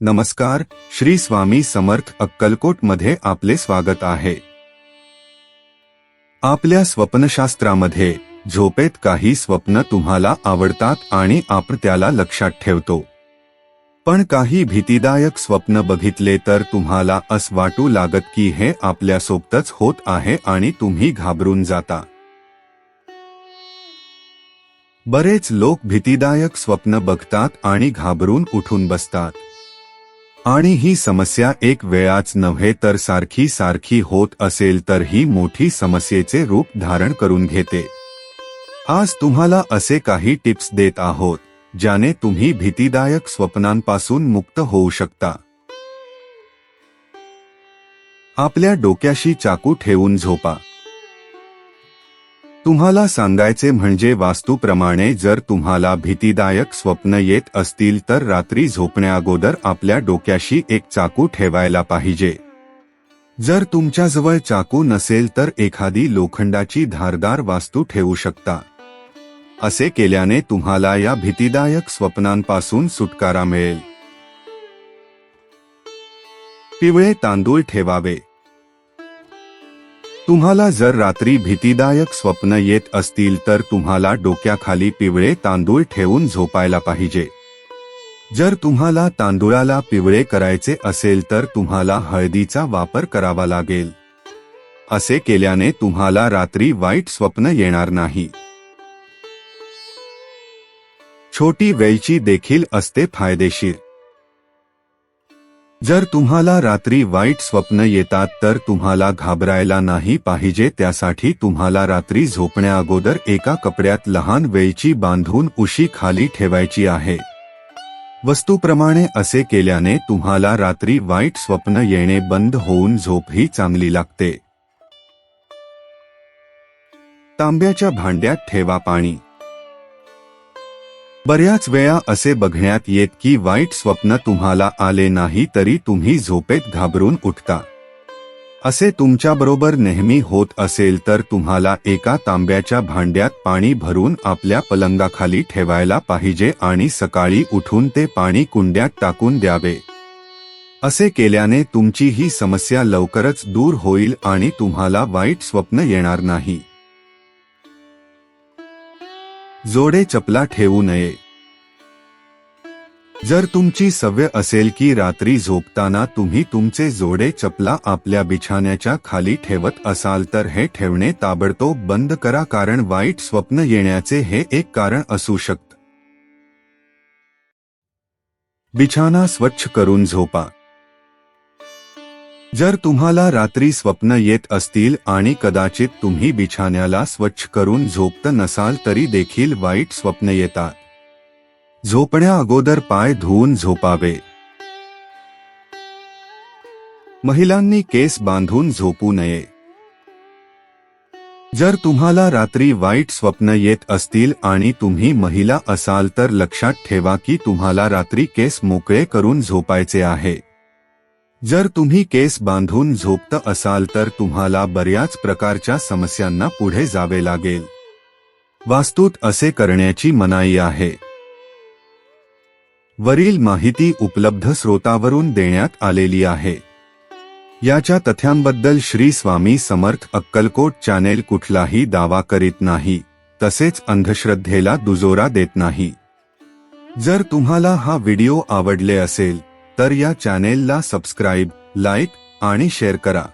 नमस्कार श्री स्वामी समर्थ अक्कलकोटमध्ये आपले स्वागत आहे. आपल्या स्वप्नशास्त्रामध्ये झोपेत काही स्वप्न तुम्हाला आवडतात आणि आपण त्याला लक्षात ठेवतो. पण काही भीतीदायक स्वप्न बघितले तर तुम्हाला अस वाटू लागत की हे आपल्यासोबतच होत आहे आणि तुम्ही घाबरून जाता. बरेच लोक भीतीदायक स्वप्न बघतात आणि घाबरून उठून बसतात. आणि ही समस्या एक वेळाच नव्हे तर सारखी सारखी होत असेल तर ही मोठी समस्येचे रूप धारण करून घेते. आज तुम्हाला असे काही टिप्स देत आहोत ज्याने तुम्ही भीतीदायक स्वप्नांपासून मुक्त होऊ शकता. आपल्या डोक्याशी चाकू ठेवून झोपा. तुम्हाला सांगायचे म्हणजे वास्तूप्रमाणे जर तुम्हाला भीतीदायक स्वप्न येत असतील तर रात्री झोपण्याअगोदर आपल्या डोक्याशी एक चाकू ठेवायला पाहिजे. जर तुमच्याजवळ चाकू नसेल तर एखादी लोखंडाची धारदार वास्तू ठेवू शकता. असे केल्याने तुम्हाला या भीतीदायक स्वप्नांपासून सुटकारा मिळेल. पिवळे तांदूळ ठेवावे. तुम्हाला जर रात्री भीतीदायक स्वप्न येत असतील तर तुम्हाला डोक्याखाली पिवळे तांदूळ ठेवून झोपायला पाहिजे. जर तुम्हाला तांदूळाला पिवळे करायचे असेल तर तुम्हाला हळदीचा वापर करावा लागेल. असे केल्याने तुम्हाला रात्री वाईट स्वप्न येणार नाही. छोटी वेलची देखील असते फायदेशीर. जर तुम्हाला रात्री वाईट स्वप्न येतात तर तुम्हाला घाबरायला नाही पाहिजे त्यासाठी तुम्हाला रात्री झोपण्याअगोदर एका कपड्यात लहान वेळची बांधून उशी खाली ठेवायची आहे. वस्तूप्रमाणे असे केल्याने तुम्हाला रात्री वाईट स्वप्न येणे बंद होऊन झोपही चांगली लागते. तांब्याच्या भांड्यात ठेवा पाणी. बऱ्याच वेळा असे बघण्यात येत की वाईट स्वप्न तुम्हाला आले नाही तरी तुम्ही झोपेत घाबरून उठता. असे तुमच्याबरोबर नेहमी होत असेल तर तुम्हाला एका तांब्याच्या भांड्यात पाणी भरून आपल्या पलंगाखाली ठेवायला पाहिजे आणि सकाळी उठून ते पाणी कुंड्यात टाकून द्यावे. असे केल्याने तुमची ही समस्या लवकरच दूर होईल आणि तुम्हाला वाईट स्वप्न येणार नाही. जोडे चपला ठेवू नये. जर तुमची सवय असेल की रात्री झोपताना तुम्ही तुमचे जोडे चपला आपल्या बिछाण्याच्या खाली ठेवत असाल तर हे ठेवणे ताबडतोब बंद करा कारण वाईट स्वप्न येण्याचे हे एक कारण असू शकत. बिछाना स्वच्छ करून झोपा. जर तुम्हाला रात्री स्वप्न येत असतील आणि कदाचित तुम्ही बिछाण्याला स्वच्छ करून झोपत नसाल तरी देखील वाईट स्वप्न येतात. झोपण्या अगोदर पाय धुवून झोपावे. महिलांनी केस बांधून झोपू नये. जर तुम्हाला रात्री वाईट स्वप्न येत असतील आणि तुम्ही महिला असाल तर लक्षात ठेवा की तुम्हाला रात्री केस मोकळे करून झोपायचे आहे. जर तुम्ही केस बांधून झोपत असाल तर तुम्हाला बऱ्याच प्रकारच्या समस्यांना पुढे जावे लागेल. वास्तूत असे करण्याची मनाई आहे. वरील माहिती उपलब्ध स्रोतावरून देण्यात आलेली आहे. याच्या तथ्यांबद्दल श्री स्वामी समर्थ अक्कलकोट चॅनेल कुठलाही दावा करीत नाही तसेच अंधश्रद्धेला दुजोरा देत नाही. जर तुम्हाला हा व्हिडिओ आवडले असेल तर या चॅनेलला सबस्क्राईब लाईक आणि शेअर करा.